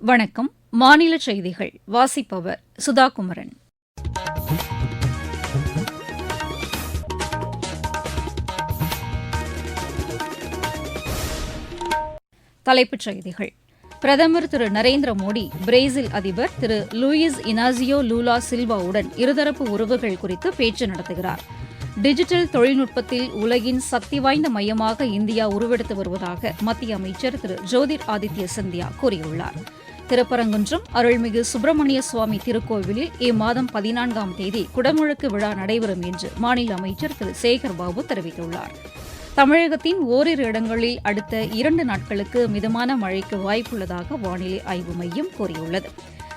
வணக்கம். மாநில செய்திகள். வாசிப்பவர் சுதா குமரன் தலைப்புச் செய்திகள். பிரதமர் திரு நரேந்திர மோடி பிரேசில் அதிபர் திரு லூயிஸ் இனாசியோ லூலா சில்வாவுடன் இருதரப்பு உறவுகள் குறித்து பேச்சு நடத்துகிறார். டிஜிட்டல் தொழில்நுட்பத்தில் உலகின் சக்தி வாய்ந்த மையமாக இந்தியா உருவெடுத்து வருவதாக மத்திய அமைச்சர் திரு ஜோதிர் ஆதித்ய சிந்தியா கூறியுள்ளார். திருப்பரங்குன்றம் அருள்மிகு சுப்பிரமணிய சுவாமி திருக்கோவிலில் இம்மாதம் பதினான்காம் தேதி குடமுழுக்கு விழா நடைபெறும் என்று மாநில அமைச்சர் திரு சேகர் பாபு தெரிவித்துள்ளார். தமிழகத்தின் ஓரிரு இடங்களில் அடுத்த இரண்டு நாட்களுக்கு மிதமான மழைக்கு வாய்ப்புள்ளதாக வானிலை ஆய்வு மையம் கூறியுள்ளது.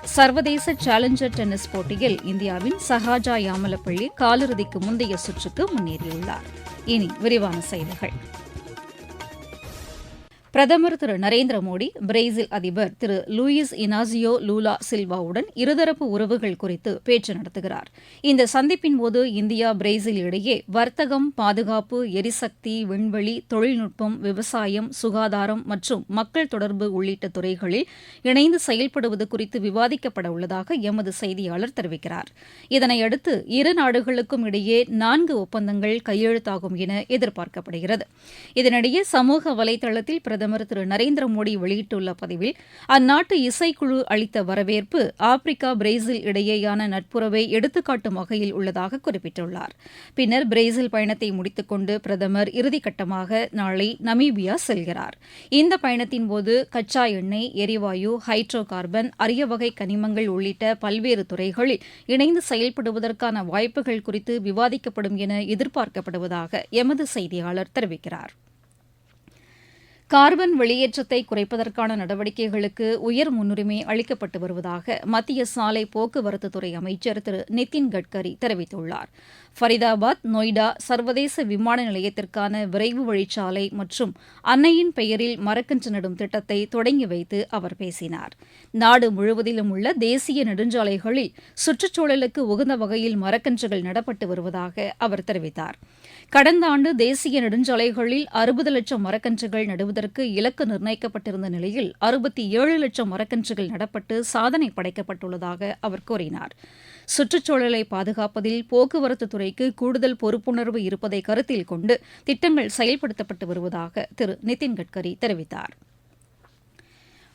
சர்வதேச சேலஞ்சர் டென்னிஸ் போட்டியில் இந்தியாவின் சஹாஜா யாமலப்பள்ளி காலிறுதிக்கு முந்தைய சுற்றுக்கு முன்னேறியுள்ளார். இனி விரிவான செய்திகள். பிரதமர் திரு நரேந்திர மோடி பிரேசில் அதிபர் திரு லூயிஸ் இனாசியோ லூலா சில்வாவுடன் இருதரப்பு உறவுகள் குறித்து பேச்சு நடத்துகிறார். இந்த சந்திப்பின்போது இந்தியா பிரேசில் இடையே வர்த்தகம் பாதுகாப்பு எரிசக்தி விண்வெளி தொழில்நுட்பம் விவசாயம் சுகாதாரம் மற்றும் மக்கள் தொடர்பு உள்ளிட்ட துறைகளில் இணைந்து செயல்படுவது குறித்து விவாதிக்கப்பட உள்ளதாக எமது செய்தியாளர் தெரிவிக்கிறார். இதனையடுத்து இரு நாடுகளுக்கும் இடையே நான்கு ஒப்பந்தங்கள் கையெழுத்தாகும் என எதிர்பார்க்கப்படுகிறது. இதனிடையே சமூக வலைதளத்தில் பிரதமர் திரு நரேந்திர மோடி வெளியிட்டுள்ள பதிவில் அந்நாட்டு இசைக்குழு அளித்த வரவேற்பு ஆப்பிரிக்கா பிரேசில் இடையேயான நட்புறவை எடுத்துக்காட்டும் வகையில் உள்ளதாக குறிப்பிட்டுள்ளார். பின்னர் பிரேசில் பயணத்தை முடித்துக்கொண்டு பிரதமர் இறுதிக்கட்டமாக நாளை நமீபியா செல்கிறார். இந்த பயணத்தின் போது கச்சா எண்ணெய் எரிவாயு ஹைட்ரோ கார்பன் அரிய வகை கனிமங்கள் உள்ளிட்ட பல்வேறு துறைகளில் இணைந்து செயல்படுவதற்கான வாய்ப்புகள் குறித்து விவாதிக்கப்படும் என எதிர்பார்க்கப்படுவதாக எமது செய்தியாளர் தெரிவிக்கிறார். கார்பன் வெளியேற்றத்தை குறைப்பதற்கான நடவடிக்கைகளுக்கு உயர் முன்னுரிமை அளிக்கப்பட்டு வருவதாக மத்திய சாலை போக்குவரத்துத்துறை அமைச்சர் திரு நிதின் கட்கரி தெரிவித்துள்ளார். ஃபரிதாபாத் நொய்டா சர்வதேச விமான நிலையத்திற்கான விரைவு வழிச்சாலை மற்றும் அன்னையின் பெயரில் மரக்கன்று நடும் திட்டத்தை தொடங்கி வைத்து அவர் பேசினார். நாடு முழுவதிலும் உள்ள தேசிய நெடுஞ்சாலைகளில் சுற்றுச்சூழலுக்கு உகந்த வகையில் மரக்கன்றுகள் நடப்பட்டு வருவதாக அவர் தெரிவித்தார். கடந்த ஆண்டு தேசிய நெடுஞ்சாலைகளில் அறுபது லட்சம் மரக்கன்றுகள் நடுவதற்கு இலக்கு நிர்ணயிக்கப்பட்டிருந்த நிலையில் அறுபத்தி ஏழு லட்சம் மரக்கன்றுகள் நடப்பட்டு சாதனை படைக்கப்பட்டுள்ளதாக அவர் கூறினார். சுற்றுச்சூழலை பாதுகாப்பதில் போக்குவரத்து துறைக்கு கூடுதல் பொறுப்புணர்வு இருப்பதை கருத்தில் கொண்டு திட்டங்கள் செயல்படுத்தப்பட்டு வருவதாக திரு நிதின் கட்கரி தெரிவித்தார்.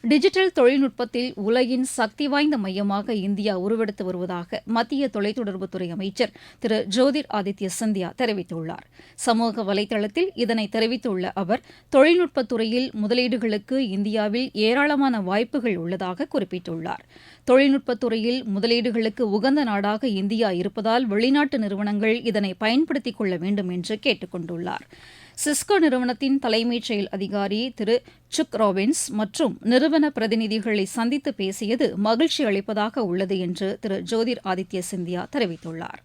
டிஜிட்டல் தொழில்நுட்பத்தில் உலகின் சக்தி வாய்ந்த மையமாக இந்தியா உருவெடுத்து வருவதாக மத்திய தொலைத்தொடர்புத்துறை அமைச்சர் திரு ஜோதிர் ஆதித்ய சிந்தியா தெரிவித்துள்ளார். சமூக வலைதளத்தில் இதனை தெரிவித்துள்ள அவர் தொழில்நுட்பத் துறையில் முதலீடுகளுக்கு இந்தியாவில் ஏராளமான வாய்ப்புகள் உள்ளதாக குறிப்பிட்டுள்ளார். தொழில்நுட்பத் துறையில் முதலீடுகளுக்கு உகந்த நாடாக இந்தியா இருப்பதால் வெளிநாட்டு நிறுவனங்கள் இதனை பயன்படுத்திக் கொள்ள வேண்டும் என்று கேட்டுக் கொண்டுள்ளாா் சிஸ்கோ நிறுவனத்தின் தலைமைச் செயல் அதிகாரி திரு சுக் ராபின்ஸ் மற்றும் நிறுவன பிரதிநிதிகளை சந்தித்து பேசியது மகிழ்ச்சி அளிப்பதாக உள்ளது என்று திரு ஜோதிர் ஆதித்ய சிந்தியா தெரிவித்துள்ளார்.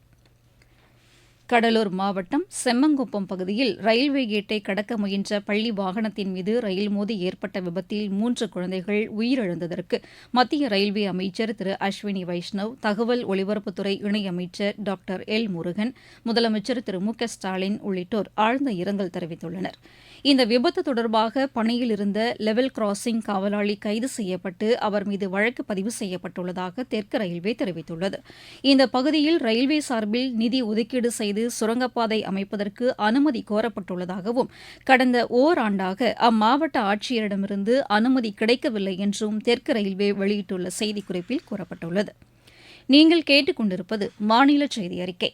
கடலூர் மாவட்டம் செம்மங்குப்பம் பகுதியில் ரயில்வே கேட்டை கடக்க முயன்ற பள்ளி வாகனத்தின் மீது ரயில் மோதி ஏற்பட்ட விபத்தில் மூன்று குழந்தைகள் உயிரிழந்ததற்கு மத்திய ரயில்வே அமைச்சர் திரு அஸ்வினி வைஷ்ணவ் தகவல் ஒலிபரப்புத்துறை இணையமைச்சர் டாக்டர் எல் முருகன் முதலமைச்சர் திரு மு க ஸ்டாலின் உள்ளிட்டோர் ஆழ்ந்த இரங்கல் தெரிவித்துள்ளனர். இந்த விபத்து தொடர்பாக பணியில் இருந்த லெவல் கிராசிங் காவலாளி கைது செய்யப்பட்டு அவர் மீது வழக்கு பதிவு செய்யப்பட்டுள்ளதாக தெற்கு ரயில்வே தெரிவித்துள்ளது. இந்த பகுதியில் ரயில்வே சார்பில் நிதி ஒதுக்கீடு செய்து சுரங்கப்பாதை அமைப்பதற்கு அனுமதி கோரப்பட்டுள்ளதாகவும் கடந்த ஓராண்டாக அம்மாவட்ட ஆட்சியரிடமிருந்து அனுமதி கிடைக்கவில்லை என்றும் தெற்கு ரயில்வே வெளியிட்டுள்ள செய்திக்குறிப்பில் கூறப்பட்டுள்ளது. நீங்கள் கேட்டுக்கொண்டிருப்பது மாநில செய்தி அறிக்கை.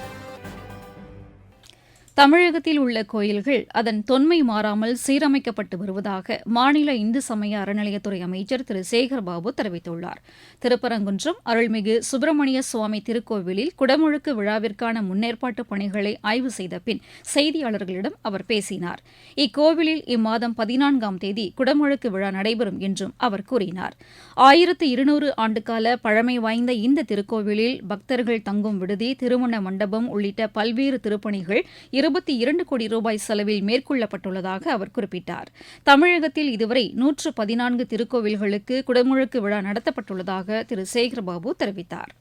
தமிழகத்தில் உள்ள கோயில்கள் அதன் தொன்மை மாறாமல் சீரமைக்கப்பட்டு வருவதாக மாநில இந்து சமய அறநிலையத்துறை அமைச்சர் திரு சேகர்பாபு தெரிவித்துள்ளார். திருப்பரங்குன்றம் அருள்மிகு சுப்பிரமணிய சுவாமி திருக்கோவிலில் குடமுழுக்கு விழாவிற்கான முன்னேற்பாட்டு பணிகளை ஆய்வு செய்த பின் செய்தியாளர்களிடம் அவர் பேசினார். இக்கோவிலில் இம்மாதம் பதினான்காம் தேதி குடமுழுக்கு விழா நடைபெறும் என்றும் அவர் கூறினார். ஆயிரத்து இருநூறு ஆண்டுகால பழமை வாய்ந்த இந்த திருக்கோவிலில் பக்தர்கள் தங்கும் விடுதி திருமண மண்டபம் உள்ளிட்ட பல்வேறு திருப்பணிகள் இருபத்தி இரண்டு கோடி ரூபாய் செலவில் மேற்கொள்ளப்பட்டுள்ளதாக அவர் குறிப்பிட்டார். தமிழகத்தில் இதுவரை நூற்று பதினான்கு திருக்கோவில்களுக்கு குடமுழுக்கு விழா நடத்தப்பட்டுள்ளதாக திரு சேகர்பாபு தெரிவித்தார்.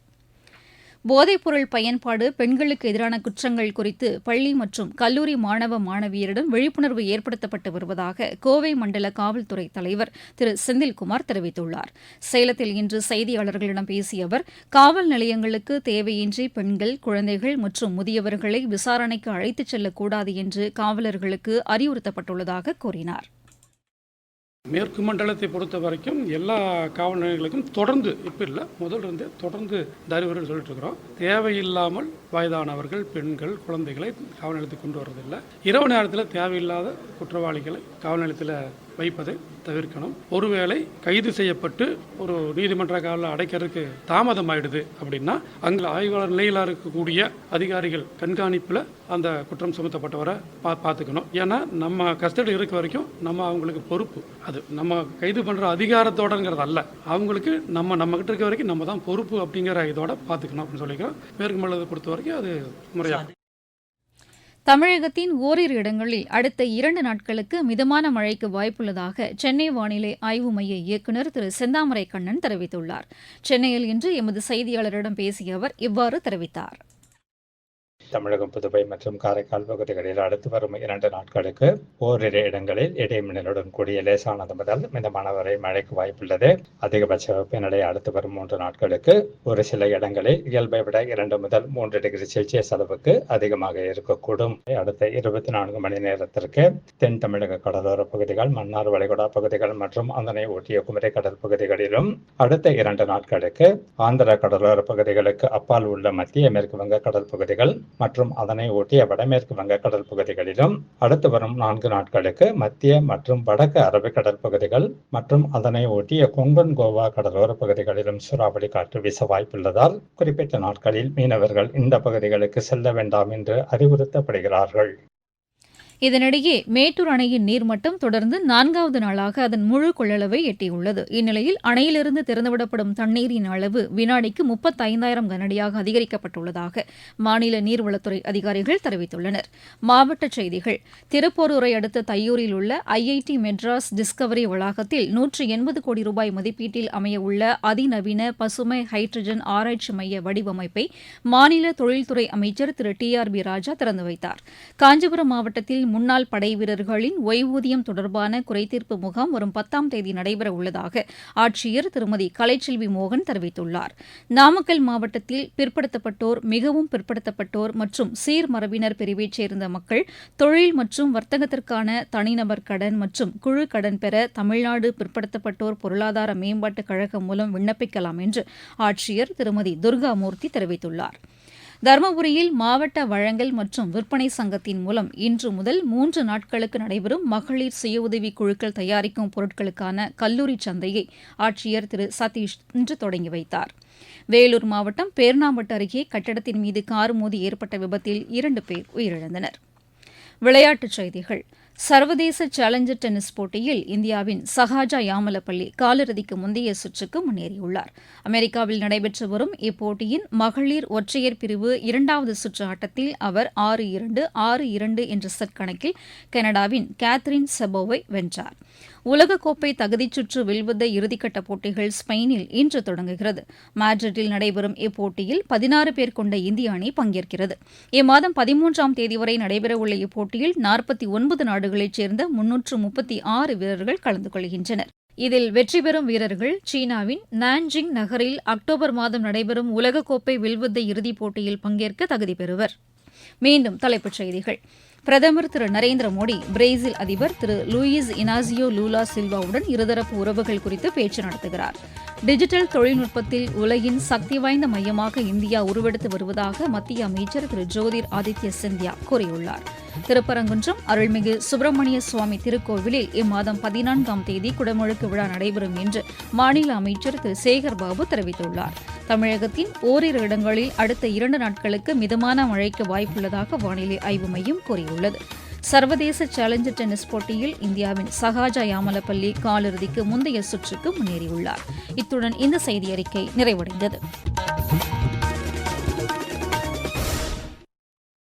போதைப்பொருள் பயன்பாடு பெண்களுக்கு எதிரான குற்றங்கள் குறித்து பள்ளி மற்றும் கல்லூரி மாணவ மாணவியரிடம் விழிப்புணர்வு ஏற்படுத்தப்பட்டு வருவதாக கோவை மண்டல காவல்துறை தலைவர் திரு. செந்தில்குமார் தெரிவித்துள்ளார். சேலத்தில் இன்று செய்தியாளர்களிடம் பேசிய அவர் காவல் நிலையங்களுக்கு தேவையின்றி பெண்கள் குழந்தைகள் மற்றும் முதியவர்களை விசாரணைக்கு அழைத்துச் செல்லக்கூடாது என்று காவலர்களுக்கு அறிவுறுத்தப்பட்டுள்ளதாக கூறினார். மேற்கு மண்டலத்தை பொறுத்த வரைக்கும் எல்லா காவல் நிலையங்களுக்கும் தொடர்ந்து இப்போ இல்லை முதல்ல இருந்தே தொடர்ந்து தருவர்கள் சொல்லிட்டு இருக்கிறோம். தேவையில்லாமல் வயதானவர்கள் பெண்கள் குழந்தைகளை காவல் நிலையத்துக்கு கொண்டு வர்றதில்லை. இரவு நேரத்தில் தேவையில்லாத குற்றவாளிகளை காவல் நிலையத்தில் வைப்பதை தவிர்க்கணும். ஒருவேளை கைது செய்யப்பட்டு ஒரு நீதிமன்ற காவலில் அடைக்கிறதுக்கு தாமதம் ஆயிடுது அப்படின்னா அங்கே ஆய்வாளர் நிலையில் இருக்கக்கூடிய அதிகாரிகள் கண்காணிப்பில் அந்த குற்றம் சுமத்தப்பட்டவரை பா பார்த்துக்கணும். ஏன்னா நம்ம கஸ்டடி இருக்க வரைக்கும் நம்ம அவங்களுக்கு பொறுப்பு. அது நம்ம கைது பண்ணுற அதிகாரத்தோடங்கிறது அல்ல. அவங்களுக்கு நம்ம நம்ம கிட்ட இருக்க வரைக்கும் நம்ம தான் பொறுப்பு அப்படிங்கிற இதோட பார்த்துக்கணும் அப்படின்னு சொல்லிக்கிறோம். மேற்கு மண்டலத்தை பொறுத்தவரை வரைக்கும் அது முறையாக தமிழகத்தின் ஓரிரு இடங்களில் அடுத்த இரண்டு நாட்களுக்கு மிதமான மழைக்கு வாய்ப்புள்ளதாக சென்னை வானிலை ஆய்வு மைய இயக்குநர் திரு செந்தாமரை கண்ணன் தெரிவித்துள்ளார். சென்னையில் இன்று எமது செய்தியாளரிடம் பேசிய அவர் இவ்வாறு தெரிவித்தார். தமிழகம் புதுவை மற்றும் காரைக்கால் பகுதிகளில் அடுத்து வரும் இரண்டு நாட்களுக்கு ஓரிரு இடங்களில் இடைமின்னலுடன் கூடிய லேசானது முதல் மிதமான வரை மழைக்கு வாய்ப்புள்ளது. அதிகபட்ச வெப்பநிலை அடுத்து வரும் மூன்று நாட்களுக்கு ஒரு சில இடங்களில் இயல்பை விட இரண்டு முதல் மூன்று டிகிரி செல்சியஸ் அளவுக்கு அதிகமாக இருக்கக்கூடும். அடுத்த இருபத்தி நான்கு மணி நேரத்திற்கு தென் தமிழக கடலோர பகுதிகள் மன்னார் வளைகுடா பகுதிகள் மற்றும் அதனை ஒட்டிய குமரி கடல் பகுதிகளிலும் அடுத்த இரண்டு நாட்களுக்கு ஆந்திர கடலோர பகுதிகளுக்கு அப்பால் உள்ள மத்திய மேற்கு வங்க கடல் பகுதிகள் மற்றும் அதனை ஒட்டிய வடமேற்கு வங்கக்கடல் பகுதிகளிலும் அடுத்து வரும் நான்கு நாட்களுக்கு மத்திய மற்றும் வடக்கு அரபிக்கடல் பகுதிகள் மற்றும் அதனை ஒட்டிய கொங்கன் கோவா கடலோர பகுதிகளிலும் சூறாவளி காற்று வீச வாய்ப்புள்ளதால் குறிப்பிட்ட நாட்களில் மீனவர்கள் இந்த பகுதிகளுக்கு செல்ல வேண்டாம் என்று அறிவுறுத்தப்படுகிறார்கள். இதனிடையே மேட்டூர் அணையின் நீர்மட்டம் தொடர்ந்து நான்காவது நாளாக அதன் முழு கொள்ளளவை எட்டியுள்ளது. இந்நிலையில் அணையிலிருந்து திறந்துவிடப்படும் தண்ணீரின் அளவு வினாடிக்கு முப்பத்தைந்தாயிரம் கனஅடியாக அதிகரிக்கப்பட்டுள்ளதாக மாநில நீர்வளத்துறை அதிகாரிகள் தெரிவித்துள்ளனர். மாவட்ட செய்திகள். திருப்போரூரை அடுத்த தையூரில் உள்ள ஐஐடி மெட்ராஸ் டிஸ்கவரி வளாகத்தில் நூற்று எண்பது கோடி ரூபாய் மதிப்பீட்டில் அமையவுள்ள அதிநவீன பசுமை ஹைட்ரஜன் ஆராய்ச்சி மைய வடிவமைப்பை மாநில தொழில்துறை அமைச்சர் Thiru T R B Raja திறந்து வைத்தார். காஞ்சிபுரம் மாவட்டத்தில் முன்னாள் படை வீரர்களின் ஓய்வூதியம் தொடர்பான குறைதீர்ப்பு முகாம் வரும் பத்தாம் தேதி நடைபெற உள்ளதாக ஆட்சியர் திருமதி கலைச்செல்வி மோகன் தெரிவித்துள்ளார். நாமக்கல் மாவட்டத்தில் பிற்படுத்தப்பட்டோர் மிகவும் பிற்படுத்தப்பட்டோர் மற்றும் சீர்மரபினர் பிரிவைச் சேர்ந்த மக்கள் தொழில் மற்றும் வர்த்தகத்திற்கான தனிநபர் கடன் மற்றும் குழு கடன் பெற தமிழ்நாடு பிற்படுத்தப்பட்டோர் பொருளாதார மேம்பாட்டுக் கழகம் மூலம் விண்ணப்பிக்கலாம் என்று ஆட்சியர் திருமதி துர்காமூர்த்தி தெரிவித்துள்ளார். தருமபுரியில் மாவட்ட வழங்கல் மற்றும் விற்பனை சங்கத்தின் மூலம் இன்று முதல் மூன்று நாட்களுக்கு நடைபெறும் மகளிர் சுய உதவிக் குழுக்கள் தயாரிக்கும் பொருட்களுக்கான கல்லூரி சந்தையை ஆட்சியர் திரு சதீஷ் இன்று தொடங்கி வைத்தார். வேலூர் மாவட்டம் பேர்ணாம்பட்டு அருகே கட்டடத்தின் மீது கார் மோதி ஏற்பட்ட விபத்தில் இரண்டு பேர் உயிரிழந்தனர். விளையாட்டுச் செய்திகள். சர்வதேச சேலஞ்சர் டென்னிஸ் போட்டியில் இந்தியாவின் சஹாஜா யாமலப்பள்ளி காலிறுதிக்கு முந்தைய சுற்றுக்கு முன்னேறியுள்ளார். அமெரிக்காவில் நடைபெற்று வரும் இப்போட்டியின் மகளிர் ஒற்றையர் பிரிவு இரண்டாவது சுற்று ஆட்டத்தில் அவர் ஆறு இரண்டு ஆறு இரண்டு என்ற செட் கணக்கில் கனடாவின் கேத்ரின் செபோவை வென்றார். உலகக்கோப்பை தகுதிச் சுற்று வில்வித்தை இறுதிக்கட்ட போட்டிகள் ஸ்பெயினில் இன்று தொடங்குகிறது. மேட்ரிட்டில் நடைபெறும் இப்போட்டியில் பதினாறு பேர் கொண்ட இந்திய அணி பங்கேற்கிறது. இம்மாதம் பதிமூன்றாம் தேதி வரை நடைபெறவுள்ள இப்போட்டியில் நாற்பத்தி ஒன்பது நாடுகளைச் சேர்ந்த முன்னூற்று முப்பத்தி ஆறு வீரர்கள் கலந்து கொள்கின்றனர். இதில் வெற்றி பெறும் வீரர்கள் சீனாவின் நான்ஜிங் நகரில் அக்டோபர் மாதம் நடைபெறும் உலகக்கோப்பை வில்வித்தை இறுதிப் போட்டியில் பங்கேற்க தகுதி பெறுவர். மீண்டும் தலைப்புச் செய்திகள். பிரதமர் திரு நரேந்திர மோடி பிரேசில் அதிபர் திரு லூயிஸ் இனாசியோ லூலா சில்வாவுடன் இருதரப்பு உறவுகள் குறித்து பேச்சு நடத்துகிறார். டிஜிட்டல் தொழில்நுட்பத்தில் உலகின் சக்தி வாய்ந்த மையமாக இந்தியா உருவெடுத்து வருவதாக மத்திய அமைச்சர் திரு ஜோதிர் ஆதித்ய சிந்தியா கூறியுள்ளார். திருப்பரங்குன்றம் அருள்மிகு சுப்பிரமணிய சுவாமி திருக்கோவிலில் இம்மாதம் பதினான்காம் தேதி குடமுழுக்கு விழா நடைபெறும் என்று மாநில அமைச்சர் திரு. சேகர் பாபு தெரிவித்துள்ளார். தமிழகத்தின் ஓரிரு இடங்களில் அடுத்த இரண்டு நாட்களுக்கு மிதமான மழைக்கு வாய்ப்புள்ளதாக வானிலை ஆய்வு மையம் கூறியுள்ளது. சர்வதேச சேலஞ்சர் டென்னிஸ் போட்டியில் இந்தியாவின் சகாஜா யாமலப்பள்ளி காலிறுதிக்கு முந்தைய சுற்றுக்கு முன்னேறியுள்ளார். இத்துடன் இந்த செய்தி அறிக்கை நிறைவடைந்தது.